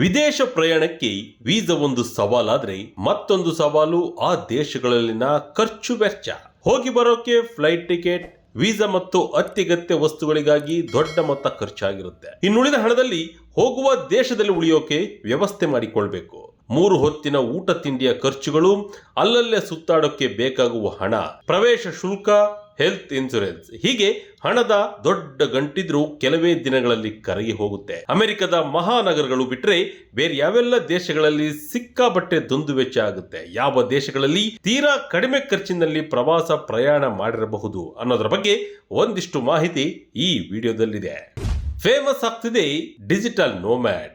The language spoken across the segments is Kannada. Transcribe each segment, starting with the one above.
ವಿದೇಶ ಪ್ರಯಾಣಕ್ಕೆ ವೀಸಾ ಒಂದು ಸವಾಲಾದ್ರೆ ಮತ್ತೊಂದು ಸವಾಲು ಆ ದೇಶಗಳಲ್ಲಿನ ಖರ್ಚು ವೆಚ್ಚ. ಹೋಗಿ ಬರೋಕೆ ಫ್ಲೈಟ್ ಟಿಕೆಟ್, ವೀಸಾ ಮತ್ತು ಅತ್ಯಗತ್ಯ ವಸ್ತುಗಳಿಗಾಗಿ ದೊಡ್ಡ ಮೊತ್ತ ಖರ್ಚಾಗಿರುತ್ತೆ. ಇನ್ನುಳಿದ ಹಣದಲ್ಲಿ ಹೋಗುವ ದೇಶದಲ್ಲಿ ಉಳಿಯೋಕೆ ವ್ಯವಸ್ಥೆ ಮಾಡಿಕೊಳ್ಬೇಕು. ಮೂರು ಹೊತ್ತಿನ ಊಟ ತಿಂಡಿಯ ಖರ್ಚುಗಳು, ಅಲ್ಲಲ್ಲೇ ಸುತ್ತಾಡೋಕೆ ಬೇಕಾಗುವ ಹಣ. ಪ್ರವೇಶ ಶುಲ್ಕ ಹೆಲ್ತ್ ಇನ್ಶೂರೆನ್ಸ್ ಹೀಗೆ ಹಣದ ದೊಡ್ಡ ಗಂಟಿದ್ರೂ ಕೆಲವೇ ದಿನಗಳಲ್ಲಿ ಕರಗಿ ಹೋಗುತ್ತೆ. ಅಮೆರಿಕದ ಮಹಾನಗರಗಳು ಬಿಟ್ಟರೆ ಬೇರೆ ಯಾವೆಲ್ಲ ದೇಶಗಳಲ್ಲಿ ಸಿಕ್ಕಾಬಟ್ಟೆ ದುಂದು ವೆಚ್ಚ ಆಗುತ್ತೆ? ಯಾವ ದೇಶಗಳಲ್ಲಿ ತೀರಾ ಕಡಿಮೆ ಖರ್ಚಿನಲ್ಲಿ ಪ್ರವಾಸ ಪ್ರಯಾಣ ಮಾಡಿರಬಹುದು ಅನ್ನೋದರ ಬಗ್ಗೆ ಒಂದಿಷ್ಟು ಮಾಹಿತಿ ಈ ವಿಡಿಯೋದಲ್ಲಿದೆ. ಫೇಮಸ್ ಆಗ್ತಿದೆ ಡಿಜಿಟಲ್ ನೋಮ್ಯಾಡ್.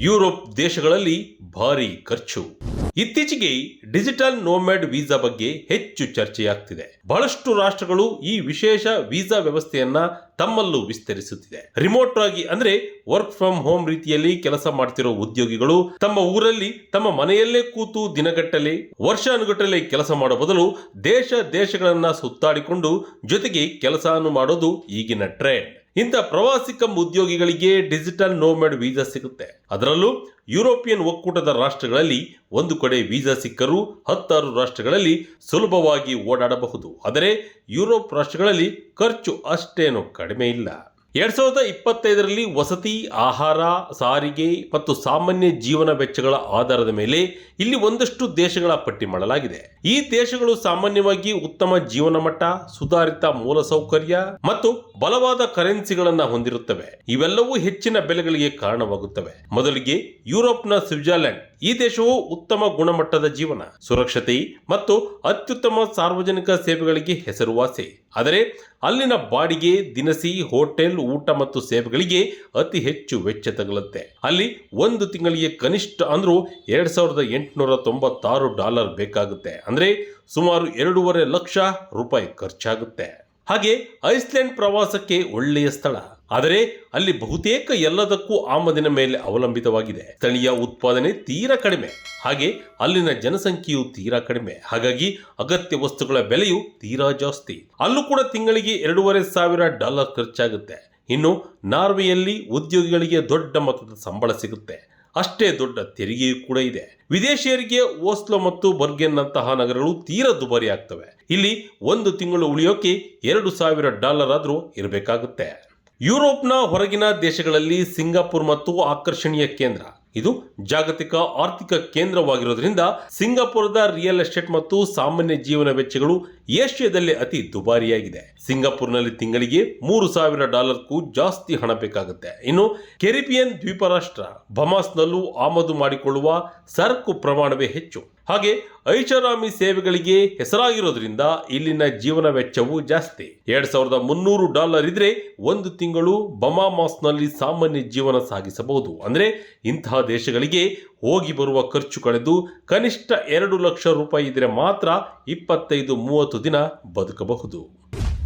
ಯುರೋಪ್ ದೇಶಗಳಲ್ಲಿ ಭಾರಿ ಖರ್ಚು. ಇತ್ತೀಚೆಗೆ ಡಿಜಿಟಲ್ ನೋಮೆಡ್ ವೀಸಾ ಬಗ್ಗೆ ಹೆಚ್ಚು ಚರ್ಚೆಯಾಗ್ತಿದೆ. ಬಹಳಷ್ಟು ರಾಷ್ಟ್ರಗಳು ಈ ವಿಶೇಷ ವೀಸಾ ವ್ಯವಸ್ಥೆಯನ್ನ ತಮ್ಮಲ್ಲೂ ವಿಸ್ತರಿಸುತ್ತಿದೆ. ರಿಮೋಟ್ ಆಗಿ ಅಂದ್ರೆ ವರ್ಕ್ ಫ್ರಮ್ ಹೋಮ್ ರೀತಿಯಲ್ಲಿ ಕೆಲಸ ಮಾಡ್ತಿರೋ ಉದ್ಯೋಗಿಗಳು ತಮ್ಮ ಊರಲ್ಲಿ ತಮ್ಮ ಮನೆಯಲ್ಲೇ ಕೂತು ದಿನಗಟ್ಟಲೆ, ವರ್ಷಾನುಗಟ್ಟಲೆ ಕೆಲಸ ಮಾಡೋ ಬದಲು ದೇಶ ದೇಶಗಳನ್ನ ಸುತ್ತಾಡಿಕೊಂಡು ಜೊತೆಗೆ ಕೆಲಸವನ್ನು ಮಾಡೋದು ಈಗಿನ ಟ್ರೆಂಡ್. ಇಂಥ ಪ್ರವಾಸಿಕಂ ಉದ್ಯೋಗಿಗಳಿಗೆ ಡಿಜಿಟಲ್ ನೋಮೆಡ್ ವೀಸಾ ಸಿಗುತ್ತೆ. ಅದರಲ್ಲೂ ಯುರೋಪಿಯನ್ ಒಕ್ಕೂಟದ ರಾಷ್ಟ್ರಗಳಲ್ಲಿ ಒಂದು ಕಡೆ ವೀಸಾ ಸಿಕ್ಕರೂ ಹತ್ತಾರು ರಾಷ್ಟ್ರಗಳಲ್ಲಿ ಸುಲಭವಾಗಿ ಓಡಾಡಬಹುದು. ಆದರೆ ಯುರೋಪ್ ರಾಷ್ಟ್ರಗಳಲ್ಲಿ ಖರ್ಚು ಅಷ್ಟೇನು ಕಡಿಮೆ ಇಲ್ಲ. ಎರಡ್ ಸಾವಿರದ ಇಪ್ಪತ್ತೈದರಲ್ಲಿ ವಸತಿ, ಆಹಾರ, ಸಾರಿಗೆ ಮತ್ತು ಸಾಮಾನ್ಯ ಜೀವನ ವೆಚ್ಚಗಳ ಆಧಾರದ ಮೇಲೆ ಇಲ್ಲಿ ಒಂದಷ್ಟು ದೇಶಗಳ ಪಟ್ಟಿ ಮಾಡಲಾಗಿದೆ. ಈ ದೇಶಗಳು ಸಾಮಾನ್ಯವಾಗಿ ಉತ್ತಮ ಜೀವನ ಮಟ್ಟ ಸುಧಾರಿತ ಮೂಲಸೌಕರ್ಯ ಮತ್ತು ಬಲವಾದ ಕರೆನ್ಸಿಗಳನ್ನ ಹೊಂದಿರುತ್ತವೆ. ಇವೆಲ್ಲವೂ ಹೆಚ್ಚಿನ ಬೆಲೆಗಳಿಗೆ ಕಾರಣವಾಗುತ್ತವೆ. ಮೊದಲಿಗೆ ಯುರೋಪ್ನ ಸ್ವಿಟ್ಜರ್ಲೆಂಡ್ ಈ ದೇಶವು ಉತ್ತಮ ಗುಣಮಟ್ಟದ ಜೀವನ, ಸುರಕ್ಷತೆ ಮತ್ತು ಅತ್ಯುತ್ತಮ ಸಾರ್ವಜನಿಕ ಸೇವೆಗಳಿಗೆ ಹೆಸರುವಾಸಿ. ಆದರೆ ಅಲ್ಲಿನ ಬಾಡಿಗೆ, ದಿನಸಿ, ಹೋಟೆಲ್, ಊಟ ಮತ್ತು ಸೇವೆಗಳಿಗೆ ಅತಿ ಹೆಚ್ಚು ವೆಚ್ಚ ತಗಲುತ್ತೆ. ಅಲ್ಲಿ ಒಂದು ತಿಂಗಳಿಗೆ ಕನಿಷ್ಠ ಅಂದ್ರೂ ಎರಡ್ ಸಾವಿರದ ಎಂಟುನೂರ ತೊಂಬತ್ತಾರು ಡಾಲರ್ ಬೇಕಾಗುತ್ತೆ. ಅಂದ್ರೆ ಸುಮಾರು ಎರಡೂವರೆ ಲಕ್ಷ ರೂಪಾಯಿ ಖರ್ಚಾಗುತ್ತೆ. ಹಾಗೆ ಐಸ್ಲ್ಯಾಂಡ್ ಪ್ರವಾಸಕ್ಕೆ ಒಳ್ಳೆಯ ಸ್ಥಳ. ಆದರೆ ಅಲ್ಲಿ ಬಹುತೇಕ ಎಲ್ಲದಕ್ಕೂ ಆಮದಿನ ಮೇಲೆ ಅವಲಂಬಿತವಾಗಿದೆ. ಸ್ಥಳೀಯ ಉತ್ಪಾದನೆ ತೀರಾ ಕಡಿಮೆ. ಹಾಗೆ ಅಲ್ಲಿನ ಜನಸಂಖ್ಯೆಯು ತೀರಾ ಕಡಿಮೆ. ಹಾಗಾಗಿ ಅಗತ್ಯ ವಸ್ತುಗಳ ಬೆಲೆಯು ತೀರಾ ಜಾಸ್ತಿ. ಅಲ್ಲೂ ಕೂಡ ತಿಂಗಳಿಗೆ ಎರಡೂವರೆ ಸಾವಿರ ಡಾಲರ್ ಖರ್ಚಾಗುತ್ತೆ. ಇನ್ನು ನಾರ್ವೆಯಲ್ಲಿ ಉದ್ಯೋಗಿಗಳಿಗೆ ದೊಡ್ಡ ಮೊತ್ತದ ಸಂಬಳ ಸಿಗುತ್ತೆ. ಅಷ್ಟೇ ದೊಡ್ಡ ತೆರಿಗೆಯೂ ಕೂಡ ಇದೆ. ವಿದೇಶಿಯರಿಗೆ ಓಸ್ಲೋ ಮತ್ತು ಬರ್ಗೆನ್ನಂತಹ ನಗರಗಳು ತೀರಾ ದುಬಾರಿ ಆಗ್ತವೆ ಇಲ್ಲಿ ಒಂದು ತಿಂಗಳು ಉಳಿಯೋಕೆ ಎರಡು ಸಾವಿರ ಡಾಲರ್ ಆದರೂ ಇರಬೇಕಾಗುತ್ತೆ. ಯುರೋಪ್ನ ಹೊರಗಿನ ದೇಶಗಳಲ್ಲಿ ಸಿಂಗಾಪುರ್ ಮತ್ತು ಆಕರ್ಷಣೀಯ ಕೇಂದ್ರ. ಇದು ಜಾಗತಿಕ ಆರ್ಥಿಕ ಕೇಂದ್ರವಾಗಿರೋದ್ರಿಂದ ಸಿಂಗಾಪುರದ ರಿಯಲ್ ಎಸ್ಟೇಟ್ ಮತ್ತು ಸಾಮಾನ್ಯ ಜೀವನ ವೆಚ್ಚಗಳು ಏಷ್ಯಾದಲ್ಲಿ ಅತಿ ದುಬಾರಿಯಾಗಿದೆ. ಸಿಂಗಾಪುರ್ನಲ್ಲಿ ತಿಂಗಳಿಗೆ ಮೂರು ಸಾವಿರ ಡಾಲರ್ಗೂ ಜಾಸ್ತಿ ಹಣ ಬೇಕಾಗುತ್ತೆ. ಇನ್ನು ಕೆರಿಬಿಯನ್ ದ್ವೀಪ ರಾಷ್ಟ್ರ ಬಮಾಸ್ನಲ್ಲೂ ಆಮದು ಮಾಡಿಕೊಳ್ಳುವ ಸರಕು ಪ್ರಮಾಣವೇ ಹೆಚ್ಚು. ಹಾಗೆ ಐಷಾರಾಮಿ ಸೇವೆಗಳಿಗೆ ಹೆಸರಾಗಿರೋದ್ರಿಂದ ಇಲ್ಲಿನ ಜೀವನ ವೆಚ್ಚವು ಜಾಸ್ತಿ. ಎರಡ್ ಸಾವಿರದ ಮುನ್ನೂರು ಡಾಲರ್ ಇದ್ರೆ ಒಂದು ತಿಂಗಳು ಬಮಾಮಾಸ್ನಲ್ಲಿ ಸಾಮಾನ್ಯ ಜೀವನ ಸಾಗಿಸಬಹುದು. ಅಂದ್ರೆ ಇಂತಹ ದೇಶಗಳಿಗೆ ಹೋಗಿ ಬರುವ ಖರ್ಚು ಕಳೆದು ಕನಿಷ್ಠ ಎರಡು ಲಕ್ಷ ರೂಪಾಯಿ ಇದ್ರೆ ಮಾತ್ರ ಇಪ್ಪತ್ತೈದು ಮೂವತ್ತು ದಿನ ಬದುಕಬಹುದು.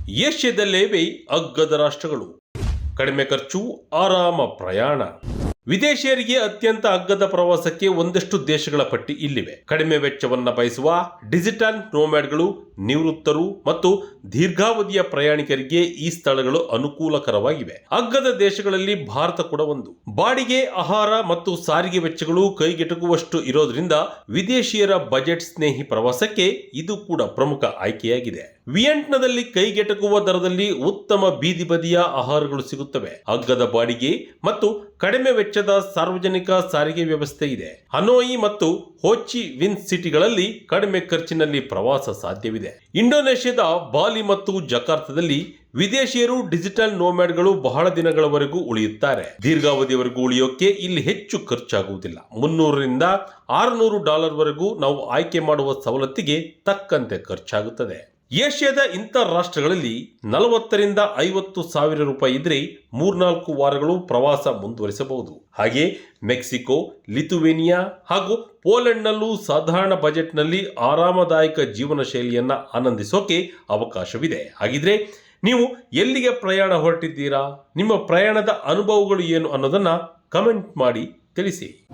ಏಷ್ಯಾದಲ್ಲೇವೆ ಅಗ್ಗದ ರಾಷ್ಟ್ರಗಳು. ಕಡಿಮೆ ಖರ್ಚು, ಆರಾಮ ಪ್ರಯಾಣ. ವಿದೇಶಿಯರಿಗೆ ಅತ್ಯಂತ ಅಗ್ಗದ ಪ್ರವಾಸಕ್ಕೆ ಒಂದಷ್ಟು ದೇಶಗಳ ಪಟ್ಟಿ ಇಲ್ಲಿವೆ. ಕಡಿಮೆ ವೆಚ್ಚವನ್ನ ಬಯಸುವ ಡಿಜಿಟಲ್ ನೋಮ್ಯಾಡ್ಗಳು, ನಿವೃತ್ತರು ಮತ್ತು ದೀರ್ಘಾವಧಿಯ ಪ್ರಯಾಣಿಕರಿಗೆ ಈ ಸ್ಥಳಗಳು ಅನುಕೂಲಕರವಾಗಿವೆ. ಅಗ್ಗದ ದೇಶಗಳಲ್ಲಿ ಭಾರತ ಕೂಡ ಒಂದು. ಬಾಡಿಗೆ, ಆಹಾರ ಮತ್ತು ಸಾರಿಗೆ ವೆಚ್ಚಗಳು ಕೈಗೆಟುಕುವಷ್ಟು ಇರೋದ್ರಿಂದ ವಿದೇಶಿಯರ ಬಜೆಟ್ ಸ್ನೇಹಿ ಪ್ರವಾಸಕ್ಕೆ ಇದು ಕೂಡ ಪ್ರಮುಖ ಆಯ್ಕೆಯಾಗಿದೆ. ವಿಯೆಂಟ್ನದಲ್ಲಿ ಕೈಗೆಟಕುವ ದರದಲ್ಲಿ ಉತ್ತಮ ಬೀದಿ ಬದಿಯ ಆಹಾರಗಳು ಸಿಗುತ್ತವೆ. ಅಗ್ಗದ ಬಾಡಿಗೆ ಮತ್ತು ಕಡಿಮೆ ವೆಚ್ಚದ ಸಾರ್ವಜನಿಕ ಸಾರಿಗೆ ವ್ಯವಸ್ಥೆ ಇದೆ. ಹನೋಯಿ ಮತ್ತು ಹೋಚಿ ವಿನ್ ಸಿಟಿಗಳಲ್ಲಿ ಕಡಿಮೆ ಖರ್ಚಿನಲ್ಲಿ ಪ್ರವಾಸ ಸಾಧ್ಯವಿದೆ. ಇಂಡೋನೇಷ್ಯಾದ ಬಾಲಿ ಮತ್ತು ಜಕಾರ್ತದಲ್ಲಿ ವಿದೇಶಿಯರು ಡಿಜಿಟಲ್ ನೋಮ್ಯಾಡ್ಗಳು ಬಹಳ ದಿನಗಳವರೆಗೂ ಉಳಿಯುತ್ತಾರೆ. ದೀರ್ಘಾವಧಿಯವರೆಗೂ ಉಳಿಯೋಕೆ ಇಲ್ಲಿ ಹೆಚ್ಚು ಖರ್ಚಾಗುವುದಿಲ್ಲ. ಮುನ್ನೂರರಿಂದ ಆರುನೂರು ಡಾಲರ್ ವರೆಗೂ ನಾವು ಆಯ್ಕೆ ಮಾಡುವ ಸವಲತ್ತಿಗೆ ತಕ್ಕಂತೆ ಖರ್ಚಾಗುತ್ತದೆ. ಏಷ್ಯಾದ ಇಂಥ ರಾಷ್ಟ್ರಗಳಲ್ಲಿ ನಲವತ್ತರಿಂದ ಐವತ್ತು ಸಾವಿರ ರೂಪಾಯಿ ಇದ್ರೆ ಮೂರ್ನಾಲ್ಕು ವಾರಗಳು ಪ್ರವಾಸ ಮುಂದುವರಿಸಬಹುದು. ಹಾಗೆ ಮೆಕ್ಸಿಕೋ, ಲಿಥುವೇನಿಯಾ ಹಾಗೂ ಪೋಲೆಂಡ್ನಲ್ಲೂ ಸಾಧಾರಣ ಬಜೆಟ್ನಲ್ಲಿ ಆರಾಮದಾಯಕ ಜೀವನ ಶೈಲಿಯನ್ನು ಆನಂದಿಸೋಕೆ ಅವಕಾಶವಿದೆ. ಹಾಗಿದ್ರೆ ನೀವು ಎಲ್ಲಿಗೆ ಪ್ರಯಾಣ ಹೊರಟಿದ್ದೀರಾ? ನಿಮ್ಮ ಪ್ರಯಾಣದ ಅನುಭವಗಳು ಏನು ಅನ್ನೋದನ್ನ ಕಮೆಂಟ್ ಮಾಡಿ ತಿಳಿಸಿ.